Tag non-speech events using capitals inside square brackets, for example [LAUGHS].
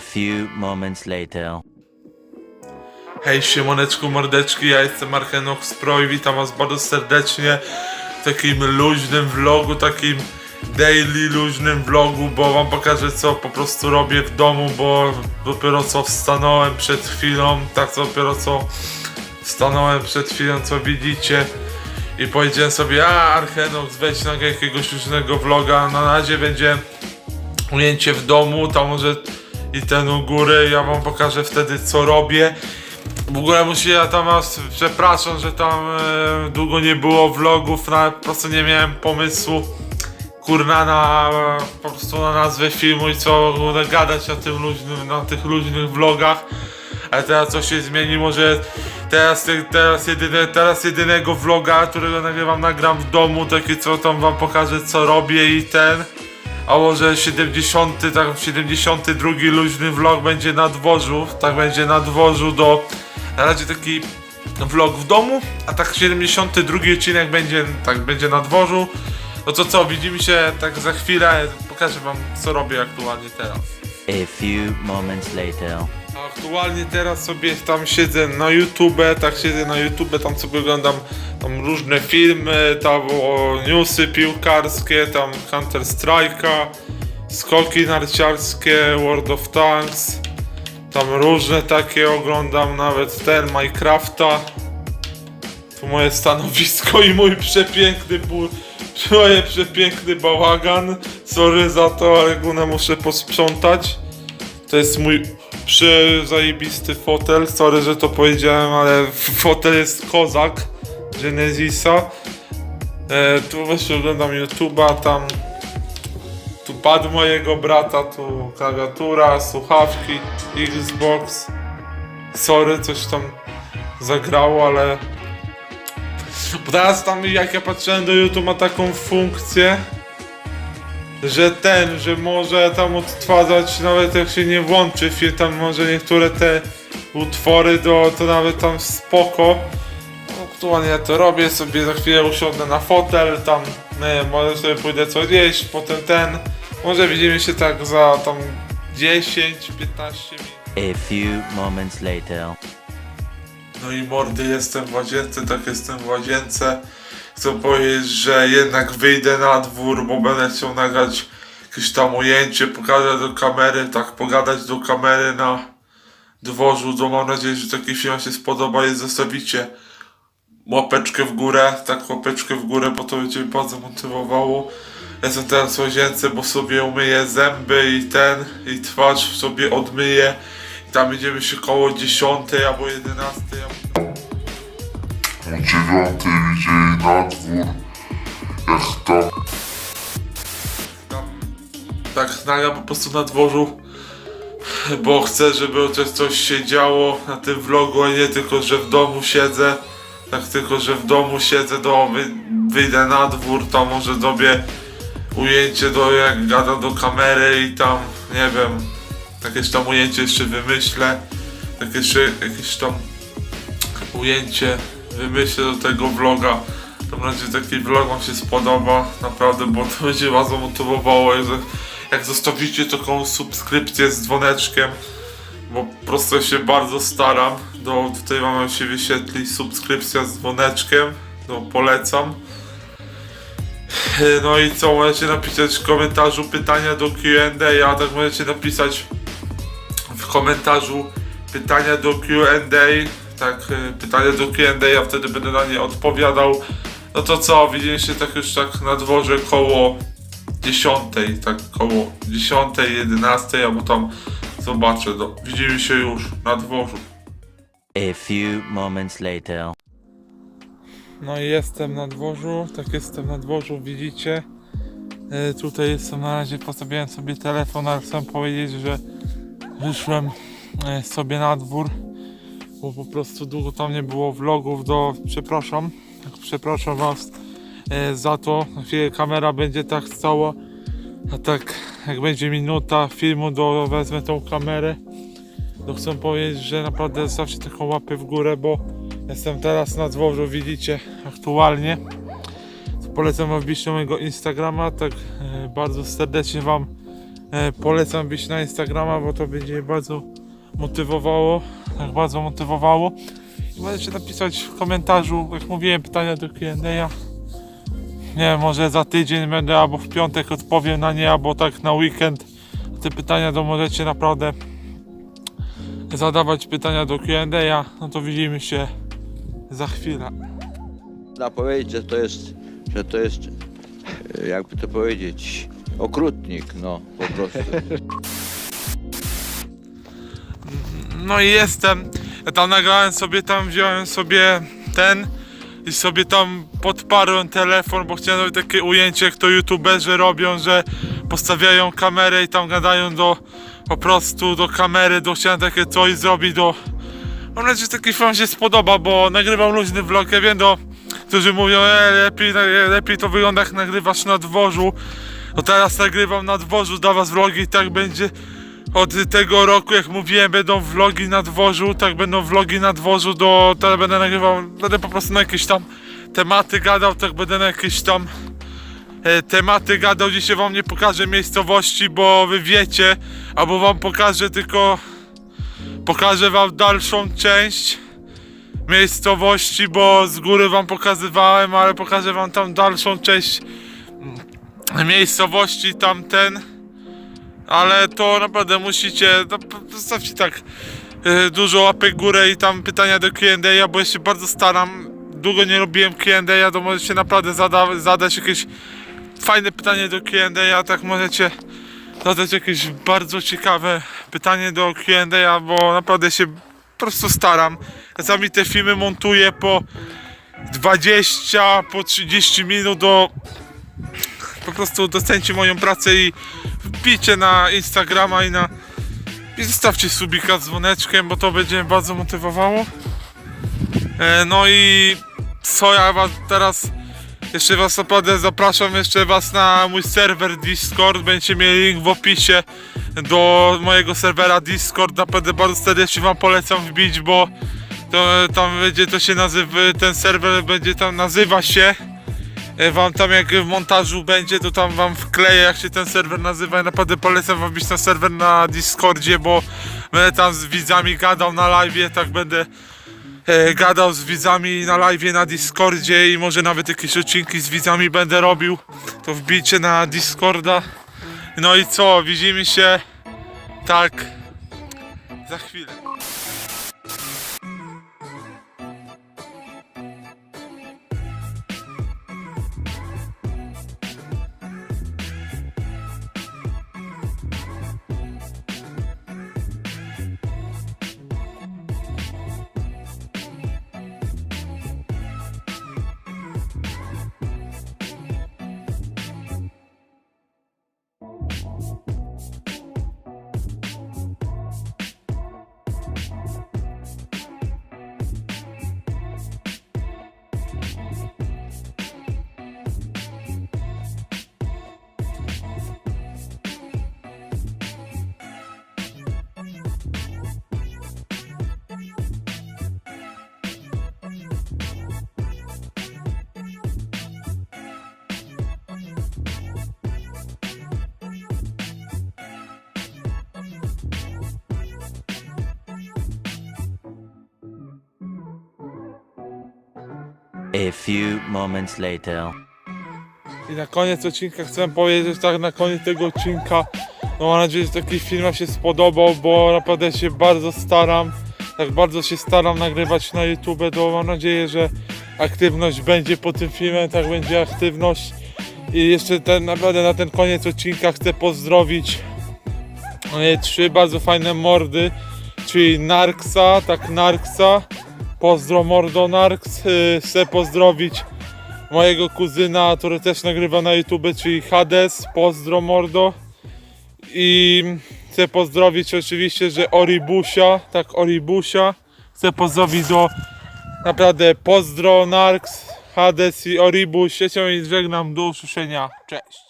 few moments later. Hej, siemoneczku, mordeczki, ja jestem Archenox Pro i witam was bardzo serdecznie w takim luźnym vlogu, takim daily luźnym vlogu, bo wam pokażę co po prostu robię w domu, bo dopiero co wstanąłem przed chwilą, tak dopiero co wstanąłem przed chwilą, co widzicie i powiedziałem sobie, a Archenox, weź na jakiegoś luźnego vloga, na razie będzie ujęcie w domu, tam może i ten u góry, ja wam pokażę wtedy co robię. W ogóle muszę, ja tam was przepraszam, że tam e, długo nie było vlogów, na, po prostu nie miałem pomysłu kurna na po prostu na nazwę filmu i co gadać na tym luźnym, na tych luźnych vlogach. Ale teraz coś się zmieni, może teraz, teraz, jedyne, teraz jedynego vloga, którego nagrywam, nagram w domu, taki co tam wam pokażę co robię i ten. A może 70, tak 72 luźny vlog będzie na dworzu, tak będzie na dworzu do na razie taki vlog w domu, a tak 72 odcinek będzie tak będzie na dworzu. No to co, widzimy się tak za chwilę, pokażę wam co robię aktualnie teraz. A few moments later. A Aktualnie teraz sobie tam siedzę na YouTube, tak siedzę na YouTube, tam sobie oglądam tam różne filmy, tam o newsy piłkarskie, tam Counter Strike'a, skoki narciarskie, World of Tanks, tam różne takie oglądam, nawet ten Minecrafta. Tu moje stanowisko i mój przepiękny ból, moje przepiękny bałagan. Sorry za to, ale go muszę posprzątać. To jest mój przezajebisty fotel. Sorry, że to powiedziałem, ale [LAUGHS] fotel jest kozak Genesisa. E, tu właśnie oglądam YouTube'a, tam tu pad mojego brata, tu klawiatura, słuchawki, Xbox. Sorry, coś tam zagrało, ale [LAUGHS] bo teraz tam jak ja patrzyłem do YouTube ma taką funkcję, że ten, że może tam odtwarzać nawet jak się nie włączy film, tam może niektóre te utwory do, to nawet tam spoko. Aktualnie ja to robię, sobie za chwilę usiądę na fotel, tam nie wiem, może sobie pójdę coś jeść, potem ten, może widzimy się tak za tam 10-15 minut. A few moments later. No i mordy, jestem w łazience, tak jestem w łazience. Chcę powiedzieć, że jednak wyjdę na dwór, bo będę chciał nagrać jakieś tam ujęcie, pokazać do kamery, tak pogadać do kamery na dworzu. To mam nadzieję, że taki film się spodoba i zostawicie łapeczkę w górę, tak łapeczkę w górę, bo to będzie mnie bardzo motywowało. Jestem teraz w łazience, bo sobie umyję zęby i ten, i twarz sobie odmyję. I tam będziemy się koło 10 albo 11. Albo... o dziewiątej widzieli na dwór, jak tam tak nagram po prostu na dworzu, bo chcę, żeby coś, coś się działo na tym vlogu, a nie tylko, że w domu siedzę, tak tylko, że w domu siedzę, do, wy, wyjdę na dwór, tam może zrobię ujęcie do, jak gada do kamery i tam, nie wiem, jakieś tam ujęcie jeszcze wymyślę, tak jeszcze jakieś tam ujęcie wymyślę do tego vloga. Mam nadzieję, że taki vlog wam się spodoba, naprawdę, bo to będzie was zamotywowało, jak, jak zostawicie taką subskrypcję z dzwoneczkiem, bo po prostu się bardzo staram, do, tutaj wam się wyświetli subskrypcja z dzwoneczkiem, no polecam. No i co, możecie napisać w komentarzu pytania do Q&A, a tak możecie napisać w komentarzu pytania do Q&A, tak, y, pytania do Q&A, ja wtedy będę na nie odpowiadał. No to co, widzimy się tak już tak na dworze koło 10, tak koło 10, 11, albo tam zobaczę, no, widzimy się już na dworzu. A few moments later. No i jestem na dworzu, tak jestem na dworzu, widzicie. E, tutaj jestem na razie, postawiłem sobie telefon, ale chcę powiedzieć, że wyszłem e, sobie na dwór, bo po prostu długo tam nie było vlogów do, przepraszam, przepraszam was e, za to, chwilę kamera będzie tak stała, a tak jak będzie minuta filmu, to wezmę tą kamerę, to chcę powiedzieć, że naprawdę zostawcie taką łapę w górę, bo Jestem teraz na dworzu, widzicie aktualnie. To polecam wam wbić na mojego Instagrama, tak e, bardzo serdecznie wam E, polecam wbić na Instagrama, bo to będzie bardzo motywowało. Tak bardzo motywowało. I możecie napisać w komentarzu, jak mówiłem, pytania do Q&A. Nie wiem, może za tydzień będę albo w piątek odpowiem na nie, albo tak na weekend. Te pytania to możecie naprawdę zadawać pytania do Q&A. No to widzimy się za chwilę. Można powiedzieć, że to jest, że to jest, jakby to powiedzieć, okrutnik, no po prostu. [LAUGHS] No i jestem. Ja tam nagrałem sobie, tam wziąłem sobie ten i sobie tam podparłem telefon, bo chciałem robić takie ujęcie, jak to youtuberzy robią, że postawiają kamerę i tam gadają do, po prostu do kamery, do chciałem takie coś zrobić, do... Mam nadzieję, że taki film się spodoba, bo nagrywam luźny vlog, ja wiem, do... Którzy mówią, e, lepiej, lepiej to wygląda jak nagrywasz na dworzu. No teraz nagrywam na dworzu dla was vlogi i tak będzie od tego roku, jak mówiłem, będą vlogi na dworzu, tak będą vlogi na dworzu, do, teraz będę nagrywał, będę po prostu na jakieś tam tematy gadał, tak będę na jakieś tam e, tematy gadał, dzisiaj wam nie pokażę miejscowości, bo wy wiecie, albo wam pokażę tylko, pokażę wam dalszą część miejscowości, bo z góry wam pokazywałem, ale pokażę wam tam dalszą część mm, miejscowości, tamten ale to naprawdę musicie, no, zostawcie tak e, dużo łapek górę i tam pytania do Q&A, bo ja się bardzo staram, długo nie robiłem Q&A, to możecie naprawdę zada, zadać jakieś fajne pytanie do Q&A, tak możecie zadać jakieś bardzo ciekawe pytanie do Q&A, bo naprawdę się po prostu staram. Czasami te filmy montuję po 20, po 30 minut do po prostu docencie moją pracę i wbijcie na Instagrama i na i zostawcie subika z dzwoneczkiem, bo to będzie bardzo motywowało. E, no i co ja was teraz jeszcze was naprawdę zapraszam jeszcze was na mój serwer Discord. Będziecie mieli link w opisie do mojego serwera Discord. Naprawdę bardzo serdecznie wam polecam wbić, bo to tam będzie to się nazywa, ten serwer będzie tam nazywa się wam tam jak w montażu będzie, to tam wam wkleję jak się ten serwer nazywa. Ja naprawdę polecam wam być na serwer na Discordzie, bo będę tam z widzami gadał na live, tak będę e, gadał z widzami na live na Discordzie i może nawet jakieś odcinki z widzami będę robił. To wbijcie na Discorda. No i co, widzimy się tak za chwilę. A few moments later. I na koniec odcinka chcę powiedzieć tak na koniec tego odcinka. No mam nadzieję, że taki film się spodobał, bo naprawdę się bardzo staram. Tak bardzo się staram nagrywać na YouTube, to mam nadzieję, że aktywność będzie po tym filmie, tak będzie aktywność. I jeszcze ten, naprawdę na ten koniec odcinka chcę pozdrowić e, trzy bardzo fajne mordy, czyli Narksa, tak Narksa, pozdro mordo Narks, e, chcę pozdrowić mojego kuzyna, który też nagrywa na YouTube, czyli Hades, pozdro mordo. I chcę pozdrowić oczywiście, że Oribusia, tak Oribusia. Chcę pozdrowić do naprawdę pozdro Narks, Hades i Oribuś. Ja się żegnam do usłyszenia. Cześć.